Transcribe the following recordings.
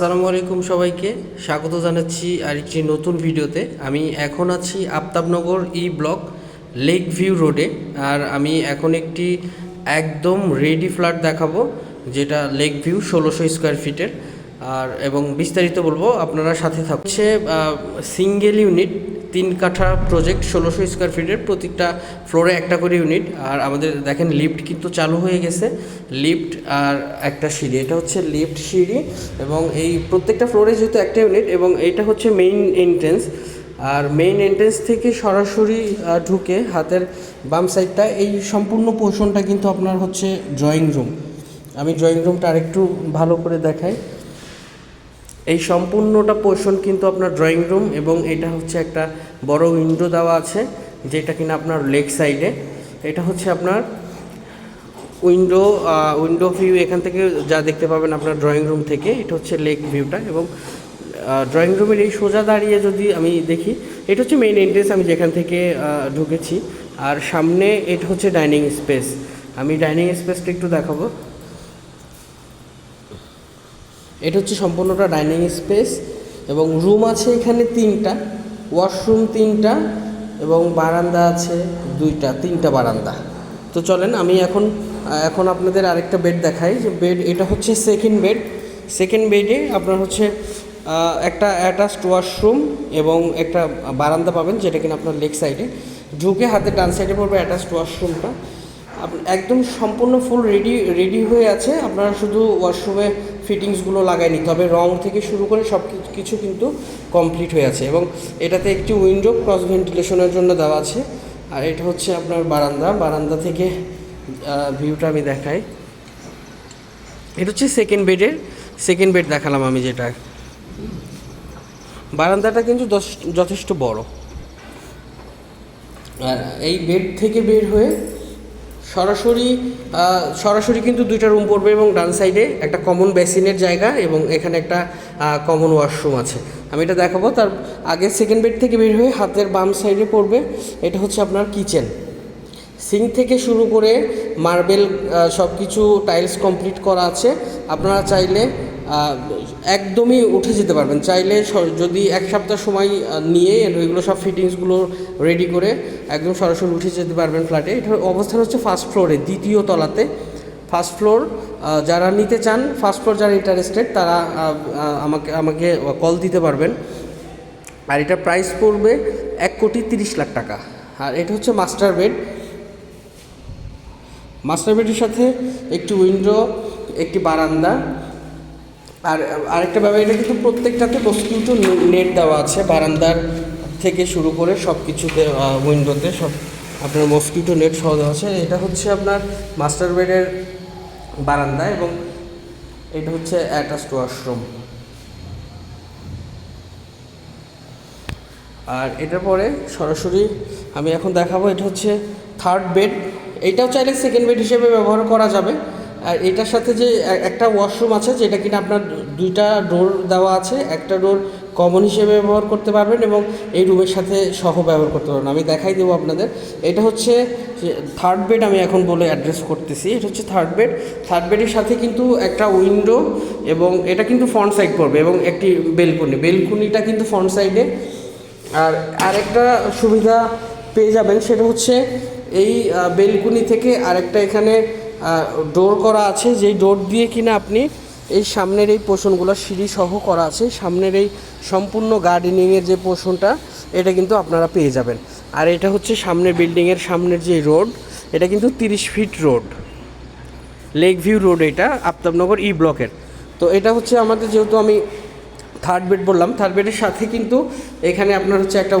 আসসালামু আলাইকুম সবাইকে। স্বাগত জানাচ্ছি আরেকটি নতুন ভিডিওতে। আমি এখন আছি Aftabnagar E block lake view রোডে। আর আমি এখন একটি একদম রেডি ফ্ল্যাট দেখাবো, যেটা লেক ভিউ ষোলোশো স্কোয়ার ফিটের আর এবং বিস্তারিত বলব, আপনারা সাথে থাকছে সিঙ্গেল ইউনিট তিন কাঠা প্রজেক্ট ষোলোশো স্কোয়ার ফিটের প্রত্যেকটা ফ্লোরে একটা করে ইউনিট আর আমাদের দেখেন লিফট কিন্তু চালু হয়ে গেছে। লিফট আর একটা সিঁড়ি। এটা হচ্ছে লিফট সিঁড়ি এবং এই প্রত্যেকটা ফ্লোরে যেহেতু একটা ইউনিট এবং এটা হচ্ছে মেইন এন্ট্রেন্স আর মেইন এন্ট্রেন্স থেকে সরাসরি ঢুকে হাতের বাম সাইডটা এই সম্পূর্ণ পোর্শনটা কিন্তু আপনার হচ্ছে ড্রয়িং রুম আমি ড্রয়িং রুমটা আরেকটু ভালো করে দেখাই। এই সম্পূর্ণটা পোর্শন কিন্তু আপনার ড্রয়িং রুম এবং এটা হচ্ছে একটা বড় উইন্ডো দেওয়া আছে, যেটা কিনা আপনার লেগ সাইডে এটা হচ্ছে আপনার উইন্ডো উইন্ডো ভিউ এখান থেকে যা দেখতে পাবেন আপনার ড্রয়িং রুম থেকে, এটা হচ্ছে লেক ভিউটা এবং ড্রয়িং রুমের এই সোজা দাঁড়িয়ে যদি আমি দেখি, এটা হচ্ছে মেইন এন্ট্রেন্স আমি যেখান থেকে ঢুকেছি। আর সামনে এটা হচ্ছে ডাইনিং স্পেস আমি ডাইনিং স্পেসটা একটু দেখাবো। এটা হচ্ছে সম্পূর্ণটা ডাইনিং স্পেস এবং রুম আছে এখানে তিনটা, ওয়াশরুম তিনটা এবং বারান্দা আছে দুইটা, তিনটা বারান্দা। তো চলেন আমি এখন এখন আপনাদের আরেকটা বেড দেখাই। যে বেড, এটা হচ্ছে সেকেন্ড বেড। সেকেন্ড বেডে আপনার হচ্ছে একটা অ্যাটাচড ওয়াশরুম এবং একটা বারান্দা পাবেন যেটা কিনা আপনার লেগ সাইডে। ঢুকে হাতে ডান সাইডে পড়বে অ্যাটাচড ওয়াশরুমটা একদম সম্পূর্ণ ফুল রেডি রেডি হয়ে আছে। আপনারা শুধু ওয়াশরুমে ফিটিংসগুলো লাগাই নিতে হবে। রং থেকে শুরু করে সব কিছু কিন্তু কমপ্লিট হয়ে আছে এবং এটাতে একটি উইন্ডো ক্রস ভেন্টিলেশনের জন্য দেওয়া আছে। আর এটা হচ্ছে আপনার বারান্দা। বারান্দা থেকে ভিউটা আমি দেখাই। এটা হচ্ছে সেকেন্ড বেডের সেকেন্ড বেড দেখালাম আমি যেটা। বারান্দাটা কিন্তু যথেষ্ট বড়। আর এই বেড থেকে বের হয়ে সরাসরি সরাসরি কিন্তু দুইটা রুম পড়বে এবং ডান সাইডে একটা কমন বেসিনের জায়গা এবং এখানে একটা কমন ওয়াশরুম আছে। আমি এটা দেখাবো, তার আগে সেকেন্ড বেড থেকে বের হয়ে হাতের বাম সাইডে পড়বে। এটা হচ্ছে আপনার কিচেন সিং থেকে শুরু করে মার্বেল সব কিছু টাইলস কমপ্লিট করা আছে। আপনারা চাইলে একদমই উঠে যেতে পারবেন। চাইলে যদি এক সপ্তাহ সময় নিয়ে ওইগুলো সব ফিটিংসগুলো রেডি করে একদম সরাসরি উঠে যেতে পারবেন ফ্ল্যাটে এটার অবস্থান হচ্ছে ফার্স্ট ফ্লোরে দ্বিতীয় তলাতে। ফার্স্ট ফ্লোর যারা নিতে চান ফার্স্ট ফ্লোর যারা ইন্টারেস্টেড তারা আমাকে আমাকে কল দিতে পারবেন। আর এটা প্রাইস পড়বে এক কোটি তিরিশ লাখ টাকা। আর এটা হচ্ছে মাস্টার বেড মাস্টার বেডের সাথে একটি উইন্ডো একটি বারান্দা। আর, আরেকটা ব্যাপার, এটা কিন্তু প্রত্যেকটাতে মস্কিউটো নেট দেওয়া আছে, বারান্দার থেকে শুরু করে সব কিছুতে উইন্ডোতে সব আপনার মস্কিউটো নেট সহ দেওয়া আছে। এটা হচ্ছে আপনার মাস্টার বেডের বারান্দা এবং এটা হচ্ছে অ্যাটাচড ওয়াশরুম আর এটার পরে সরাসরি আমি এখন দেখাবো, এটা হচ্ছে থার্ড বেড এইটাও চাইলে সেকেন্ড বেড হিসেবে ব্যবহার করা যাবে। আর এটার সাথে যে একটা ওয়াশরুম আছে যেটা কিনা আপনার দুইটা ডোর দেওয়া আছে, একটা ডোর কমন হিসেবে ব্যবহার করতে পারবেন এবং এই রুমের সাথে সহ ব্যবহার করতে পারবেন। আমি দেখাই দেবো আপনাদের। এটা হচ্ছে থার্ড বেড আমি এখন বলে অ্যাড্রেস করতেছি। এটা হচ্ছে থার্ড বেড থার্ড বেডের সাথে কিন্তু একটা উইন্ডো এবং এটা কিন্তু ফ্রন্ট সাইড পড়বে এবং একটি বেলকুনি বেলকুনিটা কিন্তু ফ্রন্ট সাইডে আর আরেকটা সুবিধা পেয়ে যাবেন সেটা হচ্ছে এই বেলকুনি থেকে আরেকটা এখানে ডোর করা আছে। যেই ডোর দিয়ে কিনা আপনি এই সামনের এই পোষণগুলো সিঁড়ি সহ করা আছে, সামনের এই সম্পূর্ণ গার্ডেনিংয়ের যে পোষণটা, এটা কিন্তু আপনারা পেয়ে যাবেন। আর এটা হচ্ছে সামনের বিল্ডিংয়ের সামনের যে রোড এটা কিন্তু তিরিশ feet road lake view road এটা, আফতাবনগর ই ব্লকের তো এটা হচ্ছে আমাদের যেহেতু আমি থার্ড বেড বললাম থার্ড বেডের সাথে কিন্তু এখানে আপনার হচ্ছে একটা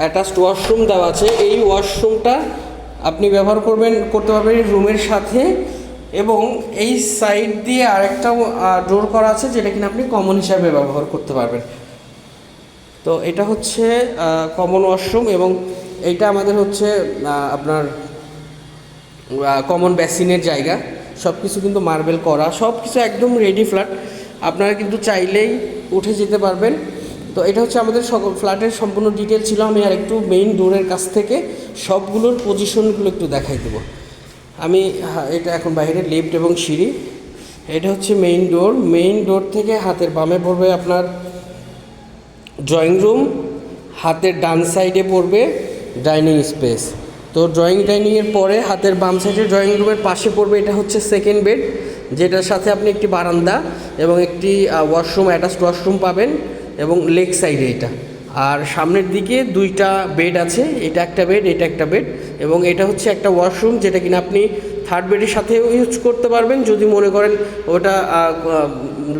অ্যাটাচড ওয়াশরুম দেওয়া আছে। এই ওয়াশরুমটা আপনি ব্যবহার করবেন, করতে পারবেন রুমের সাথে এবং এই সাইড দিয়ে আরেকটা ডোর করা আছে যেটা কিনা আপনি কমন হিসাবে ব্যবহার করতে পারবেন। তো এটা হচ্ছে কমন ওয়াশরুম এবং এইটা আমাদের হচ্ছে আপনার কমন বেসিনের জায়গা। সব কিছু কিন্তু মার্বেল করা সব কিছু একদম রেডি ফ্ল্যাট আপনারা কিন্তু চাইলেই উঠে যেতে পারবেন। তো এটা হচ্ছে আমাদের সকল ফ্ল্যাটের সম্পূর্ণ ডিটেল ছিল। আমি আর একটু মেইন ডোরের কাছ থেকে সবগুলোর পজিশনগুলো একটু দেখাই দেবো। আমি এটা এখন বাইরে লিফট এবং সিঁড়ি। এটা হচ্ছে মেইন ডোর মেইন ডোর থেকে হাতের বামে পড়বে আপনার ড্রয়িং রুম হাতের ডান সাইডে পড়বে ডাইনিং স্পেস তো ড্রয়িং ডাইনিংয়ের পরে হাতের বাম সাইডে ড্রয়িং রুমের পাশে পড়বে এটা হচ্ছে সেকেন্ড বেড যেটার সাথে আপনি একটি বারান্দা এবং একটি ওয়াশরুম অ্যাটাচড ওয়াশরুম পাবেন। এবং লেগ সাইডে এটা। আর সামনের দিকে দুইটা বেড আছে, এটা একটা বেড, এটা একটা বেড, এবং এটা হচ্ছে একটা ওয়াশরুম যেটা কিনা আপনি থার্ড বেডের সাথেও ইউজ করতে পারবেন। যদি মনে করেন ওটা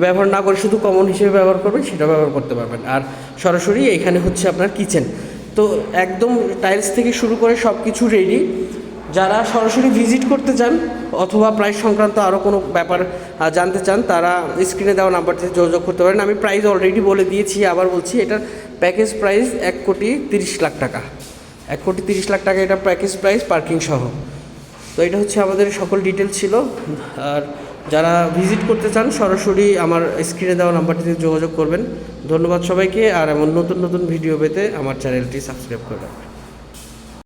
ব্যবহার না করে শুধু কমন হিসেবে ব্যবহার করবেন, সেটা ব্যবহার করতে পারবেন। আর সরাসরি এখানে হচ্ছে আপনার কিচেন তো একদম টাইলস থেকে শুরু করে সব কিছু রেডি যারা সরাসরি ভিজিট করতে চান অথবা প্রাইস সংক্রান্ত আরও কোনো ব্যাপার জানতে চান, তারা স্ক্রিনে দেওয়া নাম্বারটিতে যোগাযোগ করতে পারেন। আমি প্রাইস অলরেডি বলে দিয়েছি, আবার বলছি, এটার প্যাকেজ প্রাইস এক কোটি তিরিশ লাখ টাকা। এক কোটি তিরিশ লাখ টাকা এটা প্যাকেজ প্রাইস পার্কিং সহ। তো এটা হচ্ছে আমাদের সকল ডিটেল ছিল। আর যারা ভিজিট করতে চান, সরাসরি আমার স্ক্রিনে দেওয়া নাম্বারটিতে যোগাযোগ করবেন। ধন্যবাদ সবাইকে, আর এমন নতুন নতুন ভিডিও পেতে আমার চ্যানেলটি সাবস্ক্রাইব করবেন